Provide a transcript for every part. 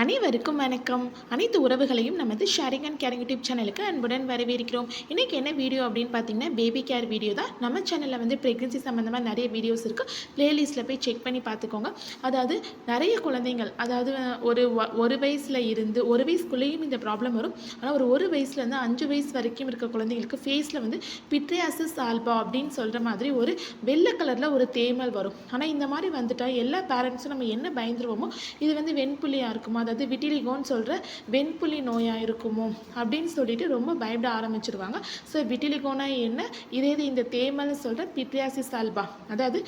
அனைவருக்கும் வணக்கம். அனைத்து உறவுகளையும் நமது ஷேரிங் அண்ட் கேரிங் யூடியூப் சேனலுக்கு அன்புடன் வரவேற்கிறோம். இன்றைக்கி என்ன வீடியோ அப்படின்னு பார்த்தீங்கன்னா பேபி கேர் வீடியோ தான். நம்ம சேனலில் வந்து ப்ரெக்னென்சி சம்மந்தமாக நிறைய வீடியோஸ் இருக்குது ப்ளேலிஸ்ட்டில் போய் செக் பண்ணி பார்த்துக்கோங்க. அதாவது நிறைய குழந்தைங்கள் அதாவது ஒரு ஒரு வயசில் இருந்து ஒரு வயசுக்குள்ளேயும் இந்த ப்ராப்ளம் வரும். ஆனால் ஒரு ஒரு வயசுலேருந்து அஞ்சு வயசு வரைக்கும் இருக்க குழந்தைங்களுக்கு ஃபேஸில் வந்து பிட்ரியாசஸ் ஆல்பா அப்படின்னு சொல்கிற மாதிரி ஒரு வெள்ளை கலரில் ஒரு தேமல் வரும். ஆனால் இந்த மாதிரி வந்துட்டால் எல்லா பேரண்ட்ஸும் நம்ம என்ன பயந்துருவோமோ இது வந்து வெண்புள்ளியாக இருக்குமா அதாவது விட்டிலிகோன்னு சொல்கிற வெண்புலி நோயாக இருக்குமோ அப்படின்னு சொல்லிட்டு ரொம்ப பயப்பட ஆரம்பிச்சிருவாங்க. ஸோ விட்டிலிகோனா என்ன? இதே இது இந்த தேமல்னு சொல்கிற பிட்ரியாசிஸ் ஆல்பா அதாவது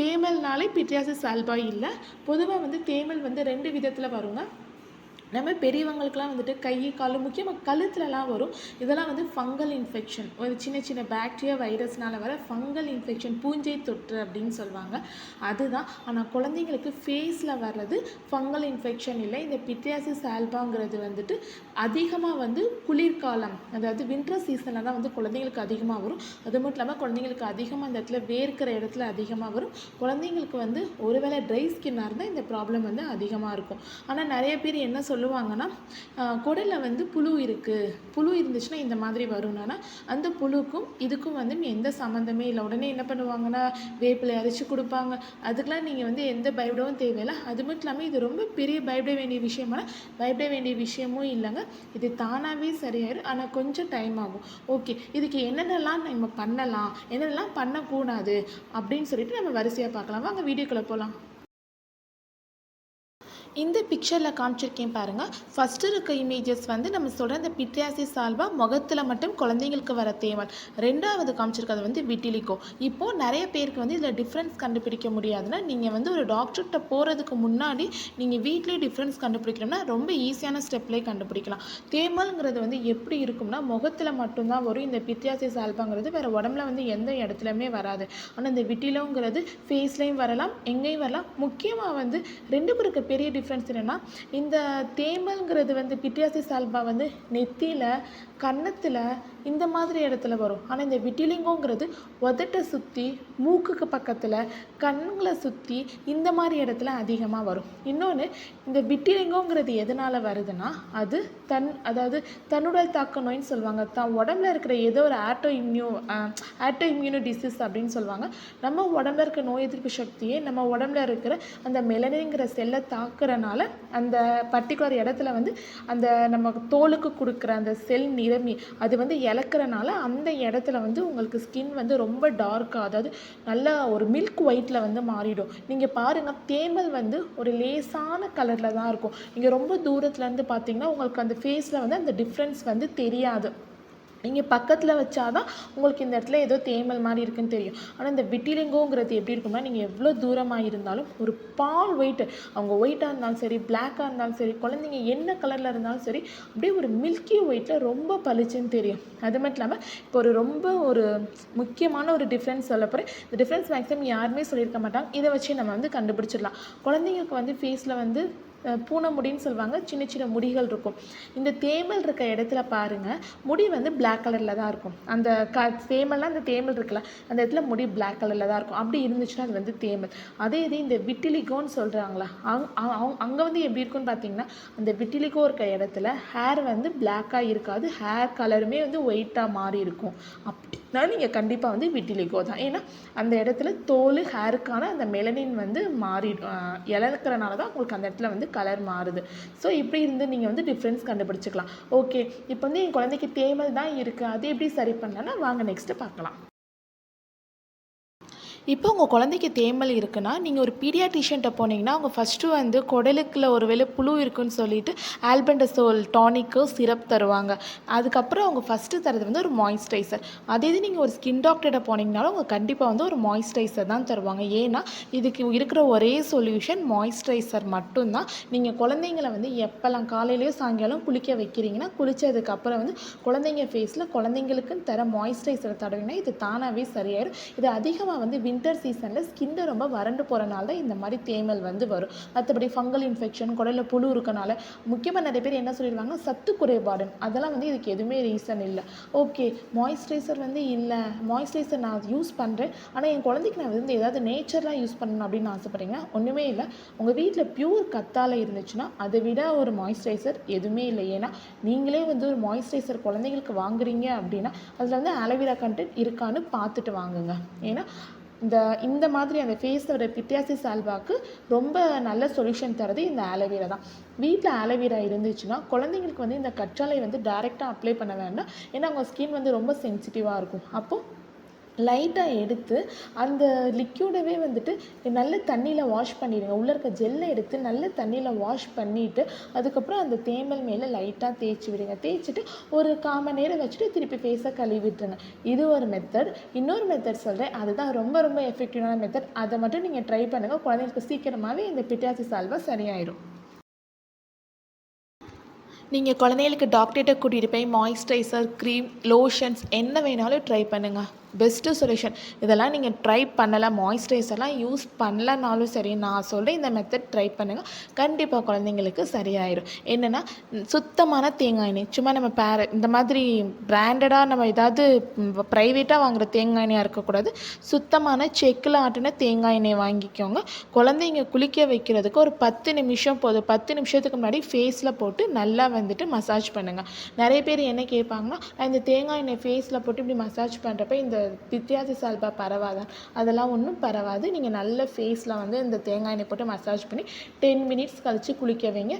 தேமல்னாலே பிட்ரியாசிஸ் ஆல்பா இல்லை. பொதுவாக வந்து தேமல் வந்து ரெண்டு விதத்தில் வருங்க. நம்ம பெரியவங்களுக்குலாம் வந்துட்டு கை கால் முக்கியமாக கழுத்துலலாம் வரும். இதெல்லாம் வந்து ஃபங்கல் இன்ஃபெக்ஷன் ஒரு சின்ன சின்ன பாக்டீரியா வைரஸ்னால வர ஃபங்கல் இன்ஃபெக்ஷன் பூஞ்சை தொற்று அப்படின்னு சொல்லுவாங்க. அதுதான். ஆனால் குழந்தைங்களுக்கு ஃபேஸில் வர்றது ஃபங்கல் இன்ஃபெக்ஷன் இல்லை. இந்த பித்தியாசிஸ் ஆல்பாங்கிறது வந்துட்டு அதிகமாக வந்து குளிர்காலம் அதாவது வின்டர் சீசனில் தான் வந்து குழந்தைங்களுக்கு அதிகமாக வரும். அது மட்டும் இல்லாமல் குழந்தைங்களுக்கு அதிகமாக அந்த இடத்துல வேர்க்கிற இடத்துல அதிகமாக வரும். குழந்தைங்களுக்கு வந்து ஒருவேளை ட்ரை ஸ்கின்னாக இருந்தால் இந்த ப்ராப்ளம் வந்து அதிகமாக இருக்கும். ஆனால் நிறைய பேர் என்ன சொல்லுவாங்கன்னா குடலில் வந்து புழு இருக்குது புழு இருந்துச்சுன்னா இந்த மாதிரி வரும்னா அந்த புழுக்கும் இதுக்கும் வந்து எந்த சம்மந்தமே இல்லை. உடனே என்ன பண்ணுவாங்கன்னா வேப்பிலை அரைச்சி கொடுப்பாங்க. அதுக்கெலாம் நீங்கள் வந்து எந்த பயப்படவும் தேவையில்லை. அது மட்டும் இல்லாமல் இது ரொம்ப பெரிய பயப்பட வேண்டிய விஷயமான பயப்பட வேண்டிய விஷயமும் இல்லைங்க. இது தானாகவே சரியாயிடும் ஆனால் கொஞ்சம் டைம் ஆகும். ஓகே இதுக்கு என்னென்னலாம் நம்ம பண்ணலாம்? என்னென்னலாம் பண்ணக்கூடாது? அப்படின்னு சொல்லிட்டு நம்ம வரிசையாக பார்க்கலாம். வாங்க வீடியோக்குள்ளே போகலாம் இந்த பிக்சரில் காமிச்சிருக்கேன் பாருங்கள் ஃபஸ்ட்டு இருக்க இமேஜஸ் வந்து நம்ம சொல்கிற இந்த பிட்ரியாசிஸ் சால்வா முகத்தில் மட்டும் குழந்தைங்களுக்கு வர தேமல். ரெண்டாவது காமிச்சிருக்கிறது வந்து விட்டிலிக்கோ இப்போது நிறைய பேருக்கு வந்து இதில் டிஃப்ரென்ஸ் கண்டுபிடிக்க முடியாதுன்னா நீங்கள் வந்து ஒரு டாக்டர்கிட்ட போகிறதுக்கு முன்னாடி நீங்கள் வீட்லேயே டிஃப்ரென்ஸ் கண்டுபிடிக்கணும்னா ரொம்ப ஈஸியான ஸ்டெப்லேயே கண்டுபிடிக்கலாம். தேமல்ங்கிறது வந்து எப்படி இருக்கும்னா முகத்தில் மட்டும்தான் வரும். இந்த பித்தியாசி ஆல்பாங்கிறது வேறு உடம்புல வந்து எந்த இடத்துலையுமே வராது. ஆனால் இந்த விட்டிலோங்கிறது ஃபேஸ்லேயும் வரலாம் எங்கேயும் வரலாம். முக்கியமாக வந்து ரெண்டு பேருக்கு பெரிய டிஃப்ரென்ஸ் என்னென்னா இந்த தேமல்ங்கிறது வந்து பிட்டியாசி சால்பா வந்து நெத்தியில் கன்னத்தில் இந்த மாதிரி இடத்துல வரும். ஆனால் இந்த விட்டிலிங்கோங்கிறது உதட்டை சுற்றி மூக்குக்கு பக்கத்தில் கண்களை சுற்றி இந்த மாதிரி இடத்துல அதிகமாக வரும். இன்னொன்று இந்த விட்டிலிங்கோங்கிறது எதனால் வருதுன்னா அது தன் அதாவது தன்னுடல் தாக்க நோயின்னு சொல்லுவாங்க. தான் உடம்புல இருக்கிற ஏதோ ஒரு ஆட்டோ இம்யூ ஆட்டோ இம்யூனோ டிசீஸ் அப்படின்னு சொல்லுவாங்க. நம்ம உடம்புல இருக்கிற நோய் எதிர்ப்பு சக்தியே நம்ம உடம்புல இருக்கிற அந்த மெலனிங்கிற செல்லை இருக்கிறனால அந்த பர்டிகுலர் இடத்துல வந்து அந்த நம்ம தோலுக்கு கொடுக்குற அந்த செல் நிறமி அது வந்து இழக்கிறனால அந்த இடத்துல வந்து உங்களுக்கு ஸ்கின் வந்து ரொம்ப டார்க்காக அதாவது நல்ல ஒரு மில்க் ஒயிட்டில் வந்து மாறிடும். நீங்கள் பாருங்கள் தேமல் வந்து ஒரு லேசான கலரில் தான் இருக்கும். நீங்கள் ரொம்ப தூரத்துலேருந்து பார்த்தீங்கன்னா உங்களுக்கு அந்த ஃபேஸில் வந்து அந்த டிஃப்ரென்ஸ் வந்து தெரியாது. நீங்கள் பக்கத்தில் வச்சாதான் உங்களுக்கு இந்த இடத்துல ஏதோ தேமல் மாதிரி இருக்குன்னு தெரியும். ஆனால் இந்த விட்டிலிங்கோங்கிறது எப்படி இருக்கும்னா நீங்கள் எவ்வளோ தூரமாக இருந்தாலும் ஒரு பால் ஒயிட்டு அவங்க ஒயிட்டாக இருந்தாலும் சரி பிளாக்காக இருந்தாலும் சரி குழந்தைங்க என்ன கலரில் இருந்தாலும் சரி அப்படியே ஒரு மில்கி ஒயிட்டில் ரொம்ப பளிச்சுன்னு தெரியும். அது மட்டும் இல்லாமல் இப்போ ஒரு ரொம்ப ஒரு முக்கியமான ஒரு டிஃப்ரென்ஸ் சொல்ல போகிறேன் இந்த டிஃப்ரென்ஸ் மேக்ஸிமம் யாருமே சொல்லியிருக்க மாட்டாங்க. இதை வச்சு நம்ம வந்து கண்டுபிடிச்சிடலாம். குழந்தைங்களுக்கு வந்து ஃபேஸில் வந்து பூனைமுடின்னு பூனை முடின்னு சொல்லுவாங்க. சின்ன சின்ன முடிகள் இருக்கும். இந்த தேமல் இருக்க இடத்துல பாருங்கள் முடி வந்து பிளாக் கலரில் தான் இருக்கும். அந்த க தேமல்னா அந்த தேமல் இருக்குல்ல அந்த இடத்துல முடி பிளாக் கலரில் தான் இருக்கும். அப்படி இருந்துச்சுன்னா அது வந்து தேமல். அதே இது இந்த விட்டிலிகோன்னு சொல்கிறாங்களா அங் அங்கே வந்து எப்படி இருக்குன்னு பார்த்தீங்கன்னா அந்த விட்டிலிகோ இருக்க இடத்துல ஹேர் வந்து பிளாக்காக இருக்காது. ஹேர் கலருமே வந்து ஒயிட்டாக மாறி இருக்கும். அப்படின்னா நீங்கள் கண்டிப்பாக வந்து விட்டிலிகோ தான். ஏன்னா அந்த இடத்துல தோல் ஹேருக்கான அந்த மெலனின் வந்து மாறி இழக்கிறனால தான் உங்களுக்கு அந்த இடத்துல வந்து கலர் மாறுது. ஸோ இப்படி இருந்து நீங்கள் வந்து டிஃப்ரென்ஸ் கண்டுபிடிச்சிக்கலாம். ஓகே இப்போ வந்து என் குழந்தைக்கு தேமல் தான் இருக்குது அது எப்படி சரி பண்ணலான்னா வாங்க நெக்ஸ்ட்டு பார்க்கலாம். இப்போ உங்கள் குழந்தைக்கு தேமல் இருக்குன்னா நீங்கள் ஒரு பீடியாட்ரிஷியன்ட்ட போனீங்கன்னா அவங்க ஃபஸ்ட்டு வந்து குடலுக்குள்ள ஒரு வேளை புழு இருக்குன்னு சொல்லிட்டு ஆல்பண்டசோல் டானிக்கு சிரப் தருவாங்க. அதுக்கப்புறம் அவங்க ஃபஸ்ட்டு தரது வந்து ஒரு மாய்ஸ்சரைசர் அதே இது நீங்கள் ஒரு ஸ்கின் டாக்டர்கிட்ட போனீங்கனாலும் அவங்க கண்டிப்பாக வந்து ஒரு மாய்ஸ்சரைசர் தான் தருவாங்க. ஏன்னா இதுக்கு இருக்கிற ஒரே சொல்யூஷன் மாய்ஸ்சரைசர் மட்டும்தான். நீங்கள் குழந்தைங்கள வந்து எப்போல்லாம் காலையிலேயோ சாயங்காலம் குளிக்க வைக்கிறீங்கன்னா குளித்ததுக்கப்புறம் வந்து குழந்தைங்க ஃபேஸில் குழந்தைங்களுக்குன்னு தர மாய்ஸ்சரைசரை தடவினா இது தானாகவே சரியாயிடும் இது அதிகமாக வந்து வின்டர் சீசனில் ஸ்கின்னை ரொம்ப வறண்டு போகிறனால தான் இந்த மாதிரி தேமல் வந்து வரும். மற்றபடி ஃபங்கல் இன்ஃபெக்ஷன் குடலில் புழு இருக்கனால முக்கியமாக நிறைய பேர் என்ன சொல்லிடுவாங்க சத்து குறைபாடு அதெல்லாம் வந்து இதுக்கு எதுவுமே ரீசன் இல்லை. ஓகே மாய்ஸ்சரைசர் வந்து இல்லை. மாய்ஸ்சரைசர் நான் யூஸ் பண்ணுறேன் ஆனால் என் குழந்தைக்கு நான் வந்து ஏதாவது நேச்சராக யூஸ் பண்ணணும் அப்படின்னு ஆசைப்பட்றீங்க. ஒன்றுமே இல்லை. உங்கள் வீட்டில் பியூர் கத்தாழை இருந்துச்சுன்னா அதை விட ஒரு மாய்ஸ்சரைசர் எதுவுமே இல்லை. ஏன்னா நீங்களே வந்து ஒரு மாய்ஸ்சரைசர் குழந்தைங்களுக்கு வாங்குறீங்க அப்படின்னா அதில் வந்து ஆலோவேரா கண்டென்ட் இருக்கான்னு பார்த்துட்டு வாங்குங்க. ஏன்னா இந்த இந்த மாதிரி அந்த ஃபேஸோட பித்தியாசி சால்வாக்கு ரொம்ப நல்ல சொல்யூஷன் தரது இந்த ஆலோவேரா தான். வீட்டில் ஆலோவேரா இருந்துச்சுன்னா குழந்தைங்களுக்கு வந்து இந்த கற்றாழை வந்து டைரெக்டாக அப்ளை பண்ண வேண்டாம். ஏன்னா அவங்க ஸ்கின் வந்து ரொம்ப சென்சிட்டிவாக இருக்கும். அப்போது லைட்டாக எடுத்து அந்த லிக்யூடவே வந்துட்டு நல்ல தண்ணியில் வாஷ் பண்ணிடுங்க. உள்ளே இருக்க ஜெல்லை எடுத்து நல்ல தண்ணியில் வாஷ் பண்ணிவிட்டு அதுக்கப்புறம் அந்த தேமல் மேலே லைட்டாக தேய்ச்சி விடுங்க. தேய்ச்சிட்டு ஒரு கால் மணி நேரம் வச்சுட்டு திருப்பி ஃபேஸை கழுவிட்டுருங்க இது ஒரு மெத்தட் இன்னொரு மெத்தட் சொல்கிறேன் அதுதான் ரொம்ப ரொம்ப எஃபெக்டிவான மெத்தட் அதை மட்டும் நீங்கள் ட்ரை பண்ணுங்கள் குழந்தைங்களுக்கு சீக்கிரமாகவே இந்த பிட்டாசி சால்வை சரியாயிடும் நீங்கள் குழந்தைகளுக்கு டாக்டர்கிட்ட கூட்டிகிட்டு போய் மாய்ஸ்சரைசர் க்ரீம் லோஷன்ஸ் என்ன வேணாலும் ட்ரை பண்ணுங்கள் பெஸ்ட்டு சொல்யூஷன் இதெல்லாம் நீங்கள் ட்ரை பண்ணலை மாய்ஸ்சரைசர்லாம் யூஸ் பண்ணலனாலும் சரி நான் சொல்கிறேன் இந்த மெத்தட் ட்ரை பண்ணுங்கள் கண்டிப்பாக குழந்தைங்களுக்கு சரியாயிடும் என்னென்னா சுத்தமான தேங்காய் எண்ணெய். சும்மா நம்ம பேர இந்த மாதிரி பிராண்டடாக நம்ம ஏதாவது ப்ரைவேட்டாக வாங்குகிற தேங்காய் எண்ணெயாக இருக்கக்கூடாது. சுத்தமான செக்கில் ஆட்டின தேங்காய் எண்ணெய் வாங்கிக்கோங்க. குழந்தைங்க குளிக்க வைக்கிறதுக்கு ஒரு பத்து நிமிஷம் போதும். பத்து நிமிஷத்துக்கு முன்னாடி ஃபேஸில் போட்டு நல்லா வந்துட்டு மசாஜ் பண்ணுங்கள் நிறைய பேர் என்ன கேட்பாங்கன்னா நான் இந்த தேங்காய் எண்ணெய் ஃபேஸில் போட்டு இப்படி மசாஜ் பண்ணுறப்ப இந்த பித்தியாசி சால்பா பரவாதான் அதெல்லாம் ஒன்றும் பரவாது. நீங்கள் நல்ல ஃபேஸில் வந்து இந்த தேங்காய் எண்ணெய் போட்டு மசாஜ் பண்ணி டென் மினிட்ஸ் கழித்து குளிக்க வைங்க.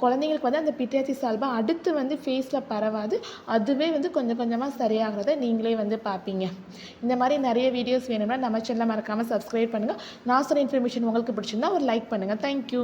குழந்தைங்களுக்கு வந்து அந்த பித்தியாசி சால்பா அடுத்து வந்து ஃபேஸில் பரவாது. அதுவே வந்து கொஞ்சம் கொஞ்சமாக சரியாகிறத நீங்களே வந்து பார்ப்பீங்க இந்த மாதிரி நிறைய வீடியோஸ் வேணும்னா நம்ம சேனலை மறக்காமல் சப்ஸ்கிரைப் பண்ணுங்கள் நான் சொன்ன இன்ஃபர்மேஷன் உங்களுக்கு பிடிச்சிருந்தா ஒரு லைக் பண்ணுங்கள் தேங்க்யூ